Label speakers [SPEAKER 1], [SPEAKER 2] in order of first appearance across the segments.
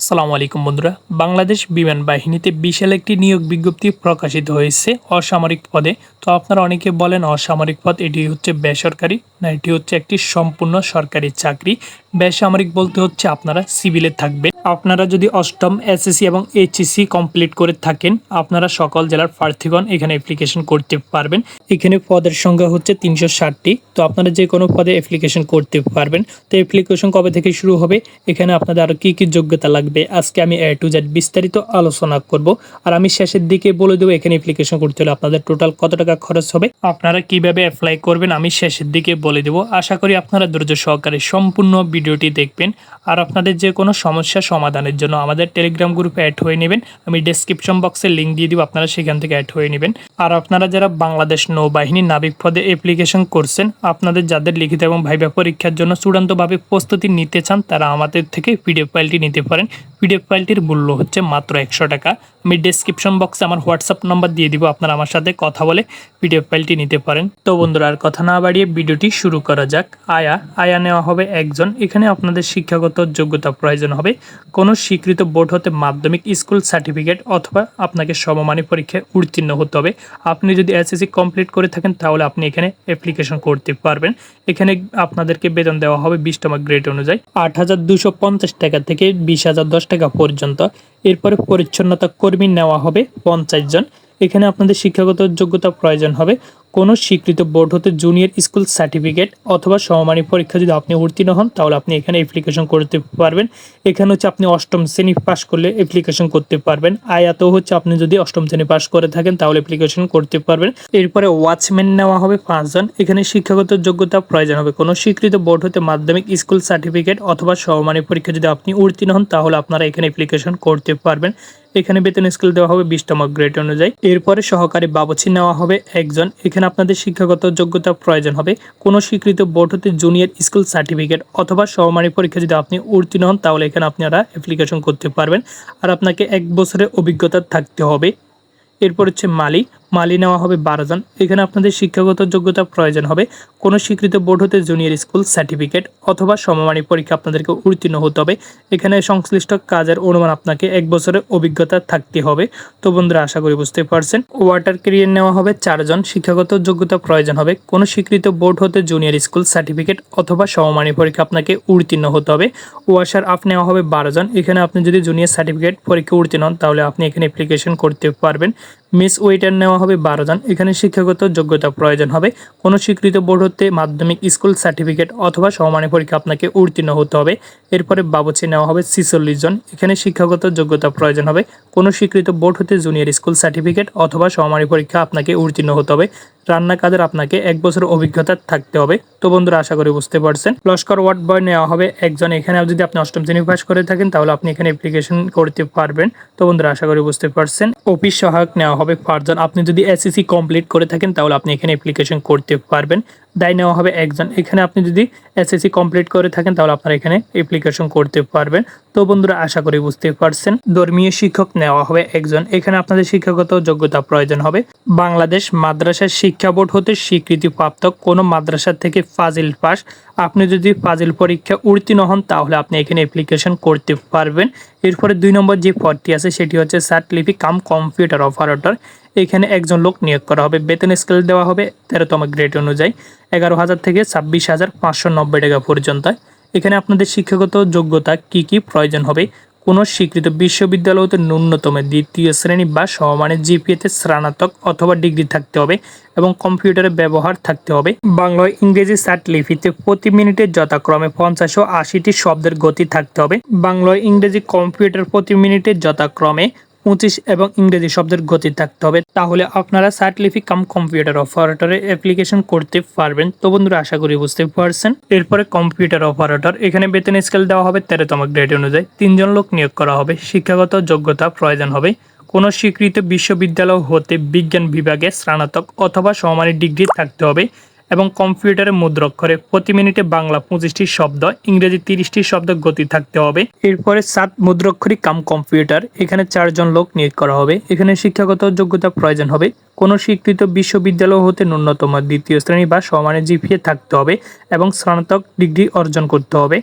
[SPEAKER 1] আসসালামু আলাইকুম বন্ধুরা। বাংলাদেশ বিমান বাহিনীতে বিশাল একটি নিয়োগ বিজ্ঞপ্তি প্রকাশিত হয়েছে অসামরিক পদে। তো আপনারা অনেকে বলেন অসামরিক পদ, এটি হচ্ছে বেসরকারি না, এটি হচ্ছে একটি সম্পূর্ণ সরকারি চাকরি। বেসামরিক বলতে হচ্ছে আপনারা সিভিলে থাকবেন। আপনারা যদি অষ্টম এসএসসি এবং এইচএসসি কমপ্লিট করে থাকেন, আপনারা সকল জেলার প্রার্থীগণ এখানে অ্যাপ্লিকেশন করতে পারবেন। এখানে পদের সংখ্যা হচ্ছে তিনশো ষাটটি। তো আপনারা যে কোনো পদে অ্যাপ্লিকেশন করতে পারবেন। তো অ্যাপ্লিকেশন কবে থেকে শুরু হবে? এখানে আপনাদের আরও কী কী যোগ্যতা লাগবে? আজকে আমি এ টু জেড বিস্তারিত আলোচনা করব। আর আমি শেষের দিকে বলে দেবো, এখানে অ্যাপ্লিকেশন করতে হলে আপনাদের টোটাল কত টাকা খরচ হবে? আপনারা কীভাবে অ্যাপ্লাই করবেন? আমি শেষের দিকে বলে দেবো। আশা করি আপনারা ধৈর্য সহকারে সম্পূর্ণ ভিডিওটি দেখবেন। আর আপনাদের যে কোনো সমস্যা সমাধানের জন্য আমাদের টেলিগ্রাম গ্রুপে অ্যাড হয়ে নেবেন। আমি ডেসক্রিপশন বক্সে লিঙ্ক দিয়ে দিব, আপনারা সেখান থেকে অ্যাড হয়ে নেবেন। আর আপনারা যারা বাংলাদেশ নৌবাহিনী নাবিক পদে অ্যাপ্লিকেশন করছেন, আপনাদের যাদের লিখিত এবং ভাইবা পরীক্ষার জন্য চূড়ান্তভাবে প্রস্তুতি নিতে চান, তারা আমাদের থেকে পিডিএফ ফাইলটি নিতে পারেন। পিডিএফ ফাইলটির মূল্য হচ্ছে মাত্র একশো টাকা। আমি ডেসক্রিপশন বক্সে আমার হোয়াটসঅ্যাপ নাম্বার দিয়ে দিব, আপনারা আমার সাথে কথা বলে পিডিএফ ফাইলটি নিতে পারেন। তো বন্ধুরা, আর কথা না বাড়িয়ে ভিডিওটি শুরু করা যাক। আয়া আয়া নেওয়া হবে একজন এখানে আপনাদের শিক্ষাগত যোগ্যতা প্রয়োজন হবে। কোনো স্বীকৃত বোর্ড হতে মাধ্যমিক স্কুল সার্টিফিকেট অথবা আপনাকে সমমানী পরীক্ষায় উত্তীর্ণ হতে হবে। আপনি যদি এসএসসি কমপ্লিট করে থাকেন, তাহলে আপনি এখানে অ্যাপ্লিকেশন করতে পারবেন। এখানে আপনাদেরকে বেতন দেওয়া হবে বিশতম গ্রেড অনুযায়ী আট হাজার দুশো পঞ্চাশ টাকা থেকে বিশ হাজার দশ টাকা পর্যন্ত। এরপরে পরিচ্ছন্নতা কর্মী নেওয়া হবে পঞ্চাশ জন। এখানে আপনাদের শিক্ষাগত যোগ্যতা প্রয়োজন হবে। কোনো স্বীকৃত বোর্ড হতে জুনিয়র স্কুল সার্টিফিকেট অথবা সমমানী পরীক্ষা যদি আপনি উত্তীর্ণ হন, তাহলে আপনি এখানে অ্যাপ্লিকেশন করতে পারবেন। এখানে হচ্ছে আপনি অষ্টম শ্রেণি পাশ করলে অ্যাপ্লিকেশন করতে পারবেন। আয়াত হচ্ছে আপনি যদি অষ্টম শ্রেণি পাশ করে থাকেন, তাহলে অ্যাপ্লিকেশন করতে পারবেন। এরপরে ওয়াচম্যান নেওয়া হবে পাঁচজন। এখানে শিক্ষাগত যোগ্যতা প্রয়োজন হবে। কোনো স্বীকৃত বোর্ড হতে মাধ্যমিক স্কুল সার্টিফিকেট অথবা সমমানী পরীক্ষা যদি আপনি উত্তীর্ণ হন, তাহলে আপনারা এখানে অ্যাপ্লিকেশন করতে পারবেন। এখানে বেতন স্কেল দেওয়া হবে বিশতম গ্রেড অনুযায়ী। এরপরে সহকারী বাবুচি নেওয়া হবে একজন। এখানে আপনাদের শিক্ষাগত যোগ্যতা প্রয়োজন হবে। কোনো স্বীকৃত বোর্ড হতে জুনিয়র স্কুল সার্টিফিকেট অথবা সমমানী পরীক্ষা যদি আপনি উত্তীর্ণ হন, তাহলে এখানে আপনারা অ্যাপ্লিকেশন করতে পারবেন। আর আপনাকে এক বছরের অভিজ্ঞতা থাকতে হবে। এরপর হচ্ছে মালি মালি নেওয়া হবে বারো জন। এখানে আপনাদের শিক্ষাগত যোগ্যতা প্রয়োজন হবে। কোনো স্বীকৃত বোর্ড হতে জুনিয়র স্কুল সার্টিফিকেট অথবা সমমানী পরীক্ষা আপনাদেরকে উত্তীর্ণ হতে হবে। এখানে সংশ্লিষ্ট কাজের অনুমান আপনাকে এক বছরের অভিজ্ঞতা থাকতে হবে। তো বন্ধুরা, আশা করি বুঝতে পারছেন। ওয়াটার ক্যারিয়ার নেওয়া হবে চারজন শিক্ষাগত যোগ্যতা প্রয়োজন হবে। কোনো স্বীকৃত বোর্ড হতে জুনিয়র স্কুল সার্টিফিকেট অথবা সমমানী পরীক্ষা আপনাকে উত্তীর্ণ হতে হবে। ওয়াশার আপ নেওয়া হবে বারো জন। এখানে আপনি যদি জুনিয়র সার্টিফিকেট পরীক্ষা উত্তীর্ণ হন, তাহলে আপনি এখানে অ্যাপ্লিকেশন করতে পারবেন। মিস ওয়েটার নেওয়া হবে বারো জন। এখানে শিক্ষাগত যোগ্যতা প্রয়োজন হবে। কোনো স্বীকৃত বোর্ড হতে মাধ্যমিক স্কুল সার্টিফিকেট অথবা সমমানী পরীক্ষা আপনাকে উত্তীর্ণ হতে হবে। এরপরে বাবুচি নেওয়া হবে ছিচল্লিশ জন। এখানে শিক্ষাগত যোগ্যতা প্রয়োজন হবে। কোনো স্বীকৃত বোর্ড হতে জুনিয়র স্কুল সার্টিফিকেট অথবা সমমানী পরীক্ষা আপনাকে উত্তীর্ণ হতে হবে। রান্না কাজের আপনাকে এক বছর অভিজ্ঞতা থাকতে হবে। তো বন্ধুরা, আশা করি বুঝতে পারছেন। লস্কর ওয়ার্ড বয় নেওয়া হবে একজন। এখানে যদি আপনি অষ্টম শ্রেণি পাস করে থাকেন, তাহলে আপনি এখানে অ্যাপ্লিকেশন করতে পারবেন। তো বন্ধুরা, আশা করি বুঝতে পারছেন। অফিস সহায়ক নেওয়া হবে পাঁচজন আপনি যদি এসএসসি কমপ্লিট করে থাকেন, তাহলে আপনি এখানে অ্যাপ্লিকেশন করতে পারবেন। দায় নেওয়া হবে একজন। এখানে আপনি যদি এসএসসি কমপ্লিট করে থাকেন, তাহলে আপনারা এখানে অ্যাপ্লিকেশন করতে পারবেন। তো বন্ধুরা, আশা করি বুঝতে পারছেন। ধর্মীয় শিক্ষক নেওয়া হবে একজন। এখানে আপনাদের শিক্ষাগত যোগ্যতা প্রয়োজন হবে। বাংলাদেশ মাদ্রাসা শিক্ষা বোর্ড হতে স্বীকৃতিপ্রাপ্ত কোনো মাদ্রাসা থেকে ফাজিল পাস। আপনি যদি ফাজিল পরীক্ষা উত্তীর্ণ হন, তাহলে আপনি এখানে অ্যাপ্লিকেশন করতে পারবেন। এরপরে দুই নম্বর যে পদটি আছে, সেটি হচ্ছে সার্টলিপি কাম কম্পিউটার অপারেটর। এখানে একজন লোক নিয়োগ করা হবে। বেতন স্কেল দেওয়া হবে তেরোতম গ্রেড অনুযায়ী। এগারো হাজার থেকে ছাব্বিশ হাজার পাঁচশো নব্বই টাকা পর্যন্ত। এখানে আপনাদের শিক্ষাগত যোগ্যতা কি কি প্রয়োজন হবে? কোনো স্বীকৃত বিশ্ববিদ্যালয় হতে ন্যূনতম দ্বিতীয় শ্রেণি বা সমমানের জিপিএতে স্নাতক অথবা ডিগ্রি থাকতে হবে এবং কম্পিউটারের ব্যবহার থাকতে হবে। বাংলা ইংরেজি সার্ট লিপিতে প্রতি মিনিটে যথাক্রমে পঞ্চাশ ও আশিটি শব্দের গতি থাকতে হবে। বাংলা ইংরেজি কম্পিউটার প্রতি মিনিটে যথাক্রমে পঁচিশ এবং ইংরেজি শব্দের গতি থাকতে হবে। তাহলে আপনারা সার্টিফিক কাম কম্পিউটার অপারেটরে অ্যাপ্লিকেশন করতে পারবেন। তো বন্ধুরা, আশা করি বুঝতে পারছেন। এরপরে কম্পিউটার অপারেটর। এখানে বেতন স্কেল দেওয়া হবে তেরোতম গ্রেড অনুযায়ী। তিনজন লোক নিয়োগ করা হবে। শিক্ষাগত যোগ্যতা প্রয়োজন হবে। কোনো স্বীকৃত বিশ্ববিদ্যালয় হতে বিজ্ঞান বিভাগে স্নাতক অথবা সমমানের ডিগ্রি থাকতে হবে। এবং কম্পিউটারে মুদ্রাক্ষরে প্রতি মিনিটে বাংলা পঁচিশটি শব্দ, ইংরেজি তিরিশটি শব্দ গতি থাকতে হবে। এরপরে সাত মুদ্রাক্ষরী কাম কম্পিউটার। এখানে চারজন লোক নিয়োগ করা হবে। এখানে শিক্ষাগত যোগ্যতা প্রয়োজন হবে। কোনো স্বীকৃত বিশ্ববিদ্যালয় হতে ন্যূনতম দ্বিতীয় শ্রেণি বা সমানের জিপিএ থাকতে হবে এবং স্নাতক ডিগ্রি অর্জন করতে হবে।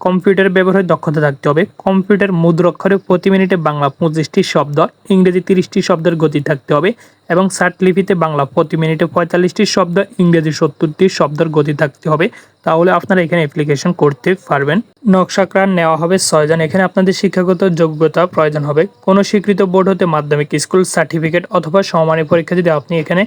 [SPEAKER 1] কম্পিউটার ব্যবহারের দক্ষতা থাকতে হবে। কম্পিউটার মুদ্রাক্ষরে প্রতি মিনিটে বাংলা পঁচিশটি শব্দ, ইংরেজি তিরিশটি শব্দের গতি থাকতে হবে। এবং ষাট লিপিতে বাংলা প্রতি মিনিটে পঁয়তাল্লিশটি শব্দ, ইংরেজি সত্তরটি শব্দের গতি থাকতে হবে। তাহলে আপনারা এখানে অ্যাপ্লিকেশন করতে পারবেন। নকশাকরণ নেওয়া হবে ছয়জন এখানে আপনাদের শিক্ষাগত যোগ্যতা প্রয়োজন হবে। কোনো স্বীকৃত বোর্ড হতে মাধ্যমিক, স্কুল সার্টিফিকেট অথবা সমানী পরীক্ষা যদি আপনি এখানে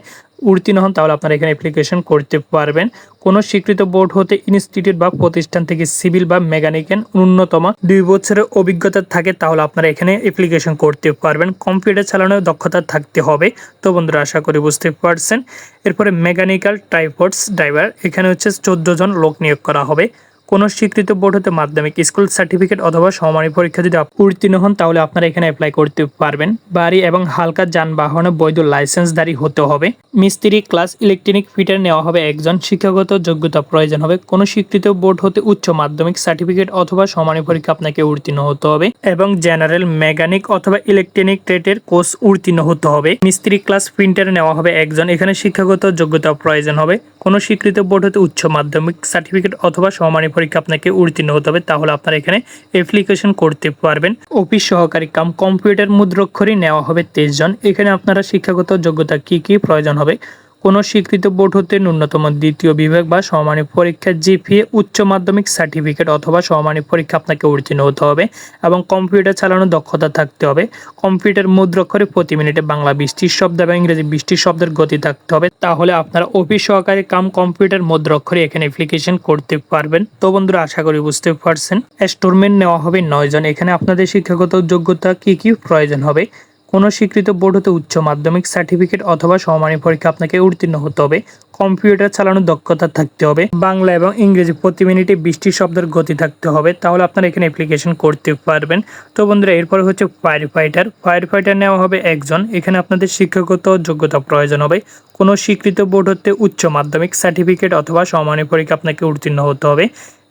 [SPEAKER 1] উত্তীর্ণ হন, তাহলে আপনারা এখানে অ্যাপ্লিকেশন করতে পারবেন। কোনো স্বীকৃত বোর্ড হতে ইনস্টিটিউট বা প্রতিষ্ঠান থেকে সিভিল বা মেকানিক্যাল ন্যূনতম দুই বছরের অভিজ্ঞতা থাকে, তাহলে আপনারা এখানে অ্যাপ্লিকেশন করতে পারবেন। কম্পিউটার চালানোর দক্ষতা থাকতে হবে। তো বন্ধুরা, আশা করি বুঝতে পারছেন। এরপরে মেকানিক্যাল টাইপোর্টস ড্রাইভার এখানে হচ্ছে চোদ্দ জন লোক নিয়োগ করা হবে। কোনো স্বীকৃত বোর্ড হতে মাধ্যমিক স্কুল সার্টিফিকেট অথবা সমানী পরীক্ষা যদি উত্তীর্ণ হন, তাহলে আপনারা এখানে অ্যাপ্লাই করতে পারবেন। বাড়ি এবং হালকা যানবাহনে বৈধ লাইসেন্সধারী হতে হবে। মিস্ত্রি ক্লাস ইলেকট্রনিক ফিটার নেওয়া হবে একজন। শিক্ষাগত যোগ্যতা প্রয়োজন হবে। কোনো স্বীকৃত বোর্ড হতে উচ্চ মাধ্যমিক সার্টিফিকেট অথবা সমানী পরীক্ষা আপনাকে উত্তীর্ণ হতে হবে। এবং জেনারেল মেকানিক অথবা ইলেকট্রনিক ট্রেডের কোর্স উত্তীর্ণ হতে হবে। মিস্ত্রি ক্লাস প্রিন্টার নেওয়া হবে একজন। এখানে শিক্ষাগত যোগ্যতা প্রয়োজন হবে। কোনো স্বীকৃত বোর্ড হতে উচ্চ মাধ্যমিক সার্টিফিকেট অথবা সমানী পরীক্ষা আপনাকে উত্তীর্ণ হতে হবে, তাহলে আপনারা এখানে অ্যাপ্লিকেশন করতে পারবেন। অফিস সহকারী কাম কম্পিউটার মুদ্রাক্ষরই নেওয়া হবে তেইশ জন। এখানে আপনারা শিক্ষাগত যোগ্যতা কি কি প্রয়োজন হবে? কোনো স্বীকৃত বোর্ড হতে ন্যূনতম দ্বিতীয় বিভাগ বা সমানী পরীক্ষা জিপিএ, উচ্চ মাধ্যমিক সার্টিফিকেট অথবা সমানী পরীক্ষা আপনাকে উত্তীর্ণ হতে হবে এবং কম্পিউটার চালানোর দক্ষতা থাকতে হবে। কম্পিউটার মুদ্রাক্ষরে প্রতি মিনিটে বাংলা বৃষ্টির শব্দ এবং ইংরেজি বৃষ্টির শব্দের গতি থাকতে হবে। তাহলে আপনারা অফিস সহকারী কাম কম্পিউটার মুদ্রাক্ষরে এখানে অ্যাপ্লিকেশন করতে পারবেন। তো বন্ধুরা, আশা করি বুঝতে পারছেন। স্টোরমেন্ট নেওয়া হবে নয় জন। এখানে আপনাদের শিক্ষাগত যোগ্যতা কি কি প্রয়োজন হবে? কোনো স্বীকৃত বোর্ড হতে উচ্চ মাধ্যমিক সার্টিফিকেট অথবা সমানী পরীক্ষা আপনাকে উত্তীর্ণ হতে হবে। কম্পিউটার চালানোর দক্ষতা থাকতে হবে। বাংলা এবং ইংরেজি প্রতি মিনিটে বৃষ্টি শব্দের গতি থাকতে হবে। তাহলে আপনারা এখানে অ্যাপ্লিকেশন করতে পারবেন। তো বন্ধুরা, এরপরে হচ্ছে ফায়ার ফাইটার ফায়ার ফাইটার নেওয়া হবে একজন। এখানে আপনাদের শিক্ষাগত যোগ্যতা প্রয়োজন হবে। কোনো স্বীকৃত বোর্ড হতে উচ্চ মাধ্যমিক সার্টিফিকেট অথবা সমানী পরীক্ষা আপনাকে উত্তীর্ণ হতে হবে।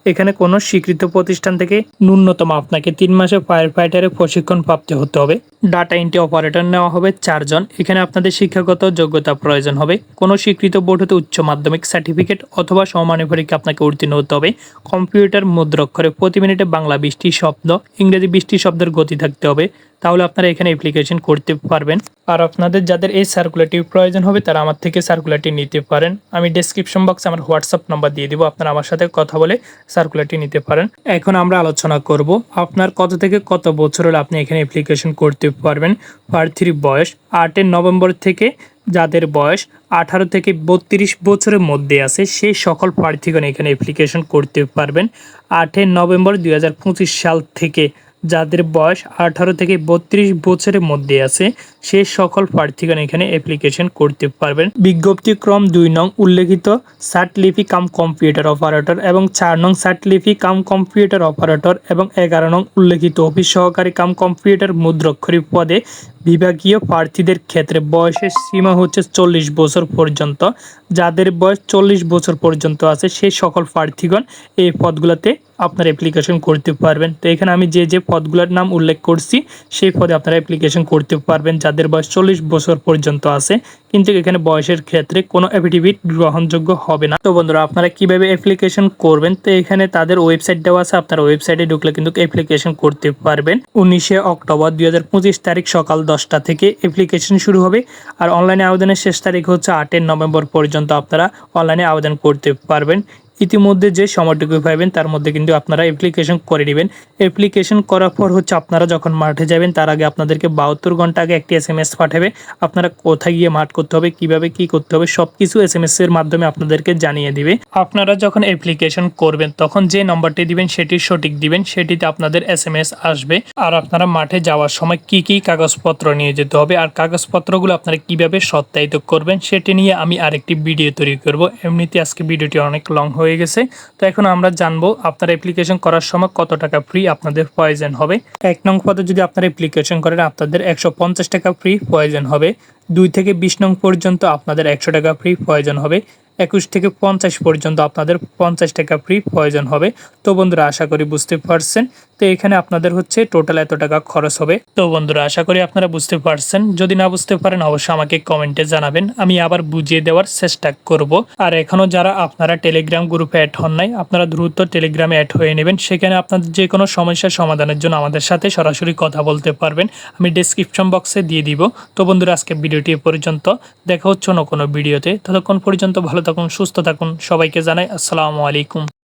[SPEAKER 1] এখানে কোনো স্বীকৃত প্রতিষ্ঠান থেকে ন্যূনতম আপনাকে তিন মাসে ফায়ার ফাইটারের প্রশিক্ষণ প্রাপ্ত হতে হবে। ডাটা এন্ট্রি অপারেটর নেওয়া হবে চারজন। এখানে আপনাদের শিক্ষাগত যোগ্যতা প্রয়োজন হবে। কোনো স্বীকৃত বোর্ড হতে উচ্চ মাধ্যমিক সার্টিফিকেট অথবা সমমানের পরীক্ষা আপনাকে উত্তীর্ণ হতে হবে। কম্পিউটার মুদ্রাক্ষরে প্রতি মিনিটে বাংলা বৃষ্টি শব্দ, ইংরেজি বৃষ্টি শব্দের গতি থাকতে হবে। তাহলে আপনারা এখানে অ্যাপ্লিকেশন করতে পারবেন। আর আপনাদের যাদের এই সার্কুলারটি প্রয়োজন হবে, তারা আমার থেকে সার্কুলারটি নিতে পারেন। আমি ডেসক্রিপশন বক্সে আমার হোয়াটসঅ্যাপ নাম্বার দিয়ে দিব, আপনারা আমার সাথে কথা বলে সার্কুলারটি নিতে পারেন। এখন আমরা আলোচনা করব, আপনার কত থেকে কত বছর হলে আপনি এখানে অ্যাপ্লিকেশন করতে পারবেন? প্রার্থীর বয়স আটের নভেম্বর থেকে যাদের বয়স আঠারো থেকে বত্রিশ বছরের মধ্যে আছে সেই সকল প্রার্থীগণ এখানে অ্যাপ্লিকেশন করতে পারবেন। আটই নভেম্বর দুই হাজার পঁচিশ সাল থেকে যাদের বয়স আঠারো থেকে বত্রিশ বছরের মধ্যে আছে, সে সকল প্রার্থীগণ এখানে অ্যাপ্লিকেশন করতে পারবেন। বিজ্ঞপ্তিক্রম দুই নং উল্লেখিত সার্টলিপি কাম কম্পিউটার অপারেটর এবং চার নং সার্টলিপি কাম কম্পিউটার অপারেটর এবং এগারো নং উল্লেখিত অফিস সহকারী কাম কম্পিউটার মুদ্রাক্ষরী পদে বিভাগীয় প্রার্থীদের ক্ষেত্রে বয়সের সীমা হচ্ছে চল্লিশ বছর পর্যন্ত। যাদের বয়স চল্লিশ বছর পর্যন্ত আছে সেই সকল প্রার্থীগণ এই পদগুলোতে আপনার অ্যাপ্লিকেশন করতে পারবেন। তো এখানে আমি যে যে পদগুলোর নাম উল্লেখ করছি, সেই পদে আপনারা অ্যাপ্লিকেশন করতে পারবেন, যাদের বয়স চল্লিশ বছর পর্যন্ত আছে। কিন্তু এখানে বয়সের ক্ষেত্রে কোনো অ্যাফিডেভিট গ্রহণযোগ্য হবে না। তো বন্ধুরা, আপনারা কীভাবে অ্যাপ্লিকেশন করবেন? তো এখানে তাদের ওয়েবসাইট দেওয়া আছে, আপনারা ওয়েবসাইটে ঢুকলে কিন্তু অ্যাপ্লিকেশন করতে পারবেন। উনিশে অক্টোবর দুই হাজার পঁচিশ তারিখ সকাল দশটা থেকে অ্যাপ্লিকেশন শুরু হবে। আর অনলাইনে আবেদনের শেষ তারিখ হচ্ছে আটের নভেম্বর পর্যন্ত আপনারা অনলাইনে আবেদন করতে পারবেন। ইতিমধ্যে যে সময়টুকু পাবেন তার মধ্যে কিন্তু আপনারা অ্যাপ্লিকেশন করে নেবেন। অ্যাপ্লিকেশন করার পর হচ্ছে আপনারা যখন মাঠে যাবেন, তার আগে আপনাদেরকে বাহাত্তর ঘণ্টা আগে একটি এস এম এস পাঠাবে। আপনারা কোথায় গিয়ে মাঠ করতে হবে, কীভাবে কি করতে হবে সব কিছু এস এম এস এর মাধ্যমে আপনাদেরকে জানিয়ে দিবে। আপনারা যখন অ্যাপ্লিকেশন করবেন, তখন যে নম্বরটি দিবেন, সেটি সঠিক দিবেন, সেটিতে আপনাদের এস এম এস আসবে। আর আপনারা মাঠে যাওয়ার সময় কি কি কাগজপত্র নিয়ে যেতে হবে, আর কাগজপত্রগুলো আপনারা কীভাবে সত্যায়িত করবেন, সেটি নিয়ে আমি আরেকটি ভিডিও তৈরি করব। এমনিতে আজকে ভিডিওটি অনেক লং হয়ে গেছে। তো এখন আমরা জানব আপনার অ্যাপ্লিকেশন করার সময় কত টাকা ফ্রি আপনাদের প্রয়োজন হবে। এক নং পদে যদি আপনার অ্যাপ্লিকেশন করেন, আপনাদের একশো পঞ্চাশ টাকা ফ্রি প্রয়োজন হবে। দুই থেকে বিশ নং পর্যন্ত আপনাদের একশো টাকা ফ্রি প্রয়োজন হবে। একুশ থেকে পঞ্চাশ পর্যন্ত আপনাদের পঞ্চাশ টাকা ফ্রি প্রয়োজন হবে। তো বন্ধুরা, আশা করি বুঝতে পারছেন। তো এখানে আপনাদের হচ্ছে টোটাল এত টাকা খরচ হবে। তো বন্ধুরা, আশা করি আপনারা বুঝতে পারছেন। যদি না বুঝতে পারেন, অবশ্যই আমাকে কমেন্টে জানাবেন। আমি আবার বুঝিয়ে দেওয়ার চেষ্টা করব। আর এখনও যারা আপনারা টেলিগ্রাম গ্রুপে অ্যাড হন নাই, আপনারা দ্রুত টেলিগ্রামে অ্যাড হয়ে নেবেন। সেখানে আপনাদের যে কোনো সমস্যার সমাধানের জন্য আমাদের সাথে সরাসরি কথা বলতে পারবেন। আমি ডিসক্রিপশন বক্সে দিয়ে দিব। তো বন্ধুরা আজকে ভিডিওটি পর্যন্ত। দেখা হচ্ছে অন্য কোনো ভিডিওতে। ততক্ষণ পর্যন্ত ভালো থাকুন সুস্থ থাকুন। সবাইকে জানাই আসসালামু আলাইকুম।